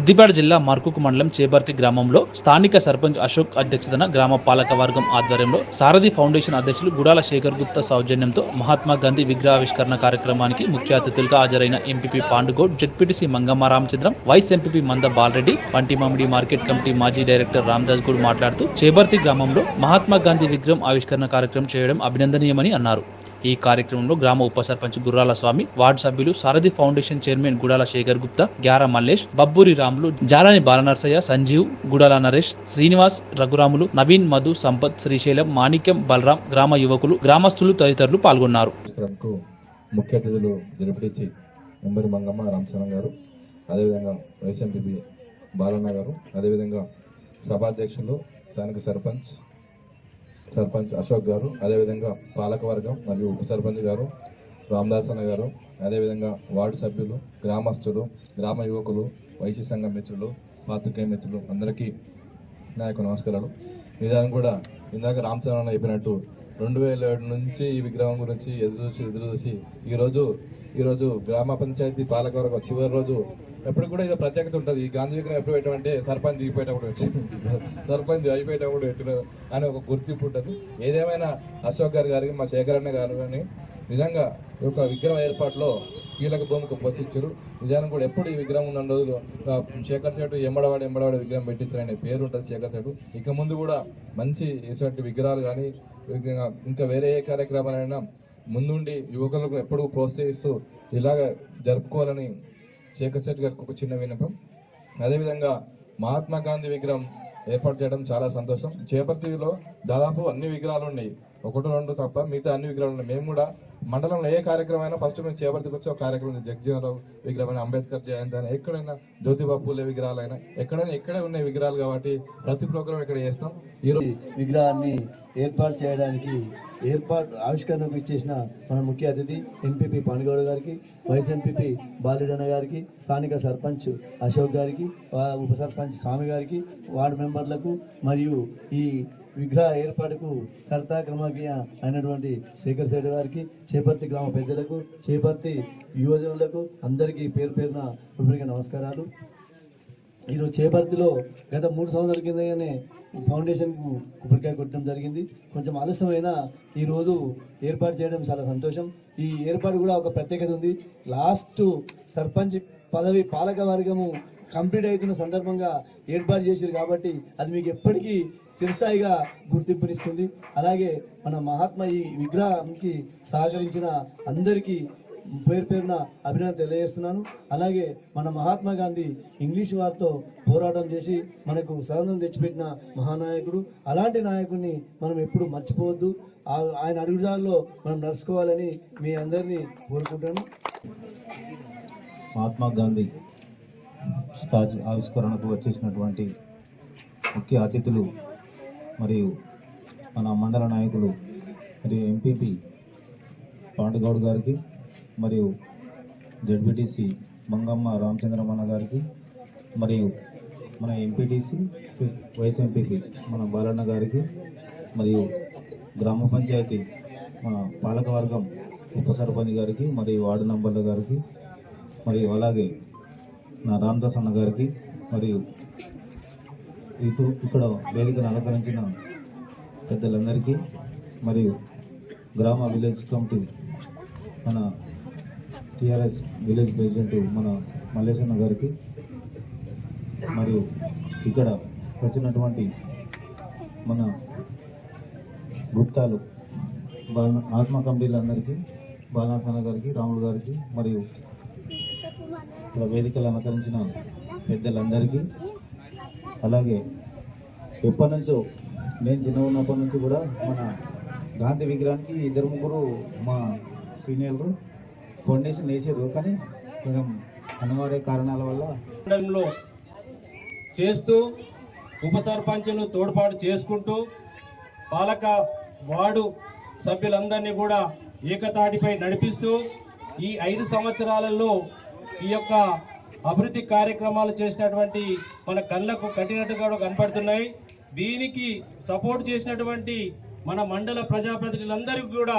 సిద్దిపేట జిల్లా మర్కుకు మండలం చేబర్తి గ్రామంలో స్థానిక సర్పంచ్ అశోక్ అధ్యక్షతన గ్రామ పాలక వర్గం ఆధ్వర్యంలో సారథి ఫౌండేషన్ అధ్యక్షులు గుడాల శేఖర్ గుప్తా సౌజన్యంతో మహాత్మా గాంధీ విగ్రహావిష్కరణ కార్యక్రమానికి ముఖ్య అతిథులుగా హాజరైన MPP Pandugoud ZPTC Mangamma Ramachandram vice MPP Manda Balareddy Pantimamidi market committee మాజీ డైరెక్టర్ రామదాస్ గౌడ్ మాట్లాడుతూ చేబర్తి గ్రామంలో మహాత్మా గాంధీ విగ్రహం ఆవిష్కరణ కార్యక్రమం చేయడం అభినందనీయమని అన్నారు. ఈ కార్యక్రమంలో గ్రామ ఉప సర్పంచ్ గుర్రాల స్వామి వార్డు సభ్యులు సారథి ఫౌండేషన్ చైర్మన్ గుడాల శేఖర్ గుప్తా గ్యార మల్లేష్ బబ్బూరి రాములు జాలాని బాలనర్సయ్య సంజీవ్ గుడాల నరేష్ శ్రీనివాస్ రఘురాములు నవీన్ మధు సంపత్ శ్రీశైలం మాణిక్యం బలరాం గ్రామ యువకులు గ్రామస్తులు తదితరులు పాల్గొన్నారు. ముఖ్య అతిథులు జరుపుడిచి ఎంబరి మంగమ్మ రామచరణ్ గారు అదేవిధంగా వైఎస్ఎంపీ బాలన్న గారు అదేవిధంగా సభాధ్యక్షులు స్థానిక సర్పంచ్ సర్పంచ్ అశోక్ గారు అదేవిధంగా పాలకవర్గం మరియు ఉప సర్పంచ్ గారు రామదాసన్న అన్న గారు అదేవిధంగా వార్డు సభ్యులు గ్రామస్తులు గ్రామ యువకులు వైశ్య సంఘ మిత్రులు పాత్రికేయ మిత్రులు అందరికీ నా యొక్క నమస్కారాలు. నిజానికి కూడా ఇందాక రామచంద్రన్న చెప్పినట్టు రెండు వేల ఏడు నుంచి ఈ విగ్రహం గురించి ఎదురు చూసి ఎదురు చూసి ఈరోజు ఈరోజు గ్రామ పంచాయతీ పాలకవర్గం చివరి రోజు ఎప్పుడు కూడా ఇది ప్రత్యేకత ఉంటుంది. ఈ గాంధీ విగ్రహం ఎప్పుడు పెట్టమంటే సర్పంచ్ దిగిపోయేటప్పుడు సర్పంచ్ అయిపోయేటప్పుడు పెట్టిన అని ఒక గుర్తింపు ఉంటుంది. ఏదేమైనా అశోక్ గారు గారికి మా శేఖరన్న గారు కానీ నిజంగా ఈ యొక్క విగ్రహం ఏర్పాటులో కీలక భూమికి పోషించారు. నిజానికి కూడా ఎప్పుడు ఈ విగ్రహం ఉన్న రోజులు శేఖర్ సేటు ఎంబడవాడు ఎంబడవాడు విగ్రహం పెట్టించారనే పేరు ఉంటుంది శేఖర్ సేటు. ఇక ముందు కూడా మంచి ఇటువంటి విగ్రహాలు కానీ ఇంకా ఇంకా వేరే ఏ కార్యక్రమాలైనా ముందుండి యువకులకు ఎప్పుడూ ప్రోత్సహిస్తూ ఇలాగ జరుపుకోవాలని శేఖర్ గారికి ఒక చిన్న విన్నపం. అదేవిధంగా మహాత్మా గాంధీ విగ్రహం ఏర్పాటు చేయడం చాలా సంతోషం. చేపర్తిలో దాదాపు అన్ని విగ్రహాలు ఉన్నాయి. ఒకటి రెండు తప్ప మిగతా అన్ని విగ్రహాలు ఉన్నాయి. మేము కూడా మండలంలో ఏ కార్యక్రమం అయినా ఫస్ట్ మేము చేపర్తికి వచ్చి ఒక కార్యక్రమం జగ్జీవనరావు జగజీవనరావు విగ్రహం అంబేద్కర్ జయంతి అయినా ఎక్కడైనా జ్యోతిబా పూలే విగ్రహాలైనా ఎక్కడైనా ఎక్కడే ఉన్నాయి విగ్రహాలు కాబట్టి ప్రతి ప్రోగ్రాం ఇక్కడ చేస్తాం. ఈరోజు విగ్రహాన్ని ఏర్పాటు చేయడానికి ఏర్పాటు ఆవిష్కరణకు ఇచ్చేసిన మన ముఖ్య అతిథి ఎంపీపీ పానుగౌడ గారికి వైస్ ఎంపీపీ బాలిడన్న గారికి స్థానిక సర్పంచ్ అశోక్ గారికి ఉప సర్పంచ్ స్వామి గారికి వార్డు మెంబర్లకు మరియు ఈ విగ్రహ ఏర్పాటుకు కర్త క్రమజ్ఞ అయినటువంటి శేఖర్ శెట్టి గారికి చేపర్తి గ్రామ పెద్దలకు చేపర్తి యువజనులకు అందరికీ పేరు పేరున హృదయ నమస్కారాలు. ఈరోజు చేపర్తిలో గత మూడు సంవత్సరాల కిందగానే ఫౌండేషన్ కొబ్బరికాయ కొట్టడం జరిగింది. కొంచెం ఆలస్యమైన ఈ రోజు ఏర్పాటు చేయడం చాలా సంతోషం. ఈ ఏర్పాటు కూడా ఒక ప్రత్యేకత ఉంది. లాస్ట్ సర్పంచ్ పదవి పాలక వర్గము కంప్లీట్ అవుతున్న సందర్భంగా ఏర్పాటు చేశారు కాబట్టి అది మీకు ఎప్పటికీ చిరస్థాయిగా గుర్తింపునిస్తుంది. అలాగే మన మహాత్మా ఈ విగ్రహానికి సహకరించిన అందరికీ పేరు పేరున అభినందన తెలియజేస్తున్నాను. అలాగే మన మహాత్మా గాంధీ ఇంగ్లీష్ వారితో పోరాటం చేసి మనకు స్వాతంత్రం తెచ్చిపెట్టిన మహానాయకుడు. అలాంటి నాయకుడిని మనం ఎప్పుడు మర్చిపోవద్దు. ఆయన అడుగుజాల్లో మనం నడుచుకోవాలని మీ అందరినీ కోరుకుంటాను మహాత్మా గాంధీ స్టాచ్యూ ఆవిష్కరణకు వచ్చేసినటువంటి ముఖ్య అతిథులు మరియు మన మండల నాయకులు మరియు ఎంపీపీ పాండుగౌడ్ గారికి మరియు జడ్బిటిసి మంగమ్మ రామచంద్రమన్న గారికి మరియు మన ఎంపీటీసీ వైస్ ఎంపీపీ మన బాలన్న గారికి మరియు గ్రామ పంచాయతీ మన పాలకవర్గం ఉప సర్పంచ్ గారికి మరియు వార్డు నంబర్ల గారికి మరియు అలాగే నా రామదాస్ అన్న గారికి మరియు ఇప్పుడు ఇక్కడ వేదికను అలంకరించిన పెద్దలందరికీ మరియు గ్రామ విలేజ్ కమిటీ మన టిఆర్ఎస్ విలేజ్ ప్రెసిడెంట్ మన మల్లేశన్న గారికి మరియు ఇక్కడ వచ్చినటువంటి మన గుప్తాలు బాల ఆత్మ కమిటీలందరికీ బాలాసన్న గారికి రాములు గారికి మరియు ఇక్కడ వేదికలు అలంకరించిన పెద్దలందరికీ. అలాగే ఎప్పటి నుంచో నేను చిన్న ఉన్నప్పటి నుంచి కూడా మన గాంధీ విగ్రహానికి ఇద్దరు ముగ్గురు మా సీనియర్లు ఫౌండేషన్ వేసారు. కానీ కొంచెం అనివార్య కారణాల వల్ల చేస్తూ ఉప సర్పంచులు తోడ్పాటు చేసుకుంటూ పాలక వార్డు సభ్యులందరినీ కూడా ఏకతాటిపై నడిపిస్తూ ఈ ఐదు సంవత్సరాలలో ఈ యొక్క అభివృద్ధి కార్యక్రమాలు చేసినటువంటి మన కళ్ళకు కట్టినట్టుగా కూడా కనపడుతున్నాయి. దీనికి సపోర్ట్ చేసినటువంటి మన మండల ప్రజాప్రతినిధులందరికీ కూడా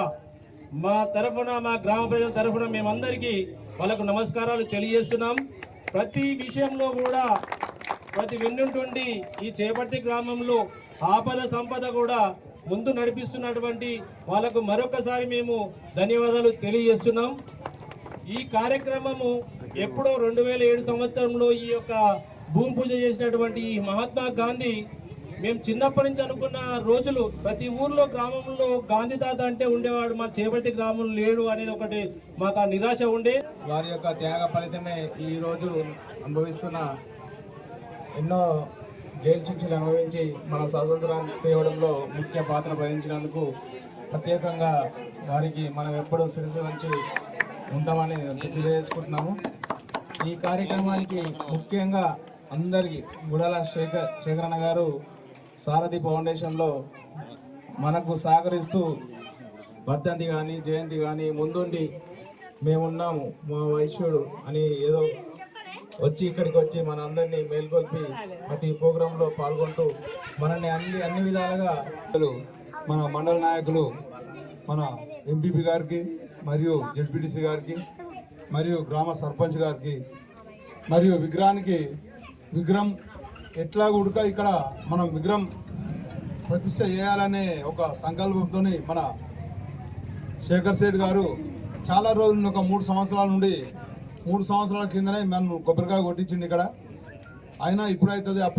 మా తరఫున మా గ్రామ ప్రజల తరఫున మేమందరికీ వాళ్ళకు నమస్కారాలు తెలియజేస్తున్నాం. ప్రతి విషయంలో కూడా ప్రతి వెన్నుంటుండి ఈ చేపర్తి గ్రామంలో ఆపద సంపద కూడా ముందు నడిపిస్తున్నటువంటి వాళ్ళకు మరొకసారి మేము ధన్యవాదాలు తెలియజేస్తున్నాం. ఈ కార్యక్రమము ఎప్పుడో రెండు వేల ఏడు సంవత్సరంలో ఈ యొక్క భూమి పూజ చేసినటువంటి మహాత్మా గాంధీ మేము చిన్నప్పటి నుంచి అనుకున్న రోజులు ప్రతి ఊర్లో గ్రామంలో గాంధీ తాత అంటే ఉండేవాడు మా చేపట్టి గ్రామం లేడు అనేది ఒకటి మాకు ఆ నిరాశ ఉండే. వారి యొక్క త్యాగ ఫలితమే ఈ రోజు అనుభవిస్తున్న ఎన్నో జైలు శిక్షలు అనుభవించి మన స్వాతంత్రాన్ని తేవడంలో ముఖ్య పాత్ర వహించినందుకు ప్రత్యేకంగా వారికి మనం ఎప్పుడూ శిరసు వంచి ఉంటామని తెలియజేసుకుంటున్నాము. ఈ కార్యక్రమానికి ముఖ్యంగా అందరికి గుడాల శేఖర్ శేఖరణ గారు సారథి ఫౌండేషన్లో మనకు సహకరిస్తూ వర్ధంతి కానీ జయంతి కానీ ముందుండి మేమున్నాము మా వైశ్యుడు అని ఏదో వచ్చి ఇక్కడికి వచ్చి మన అందరినీ మేల్కొల్పి ప్రతి ప్రోగ్రాంలో పాల్గొంటూ మనల్ని అన్ని అన్ని విధాలుగా మన మండల నాయకులు మన ఎంపీపీ గారికి మరియు జెడ్పీటీసీ గారికి మరియు గ్రామ సర్పంచ్ గారికి మరియు విగ్రహానికి విగ్రహం ఎట్లా ఉడక ఇక్కడ మనం విగ్రహం ప్రతిష్ట చేయాలనే ఒక సంకల్పంతో మన శేఖర్ సేఠ్ గారు చాలా రోజుల నుండి ఒక మూడు సంవత్సరాల నుండి మూడు సంవత్సరాల కిందనే మనం కొబ్బరికాయ కొట్టించిండు ఇక్కడ. అయినా ఇప్పుడైతుంది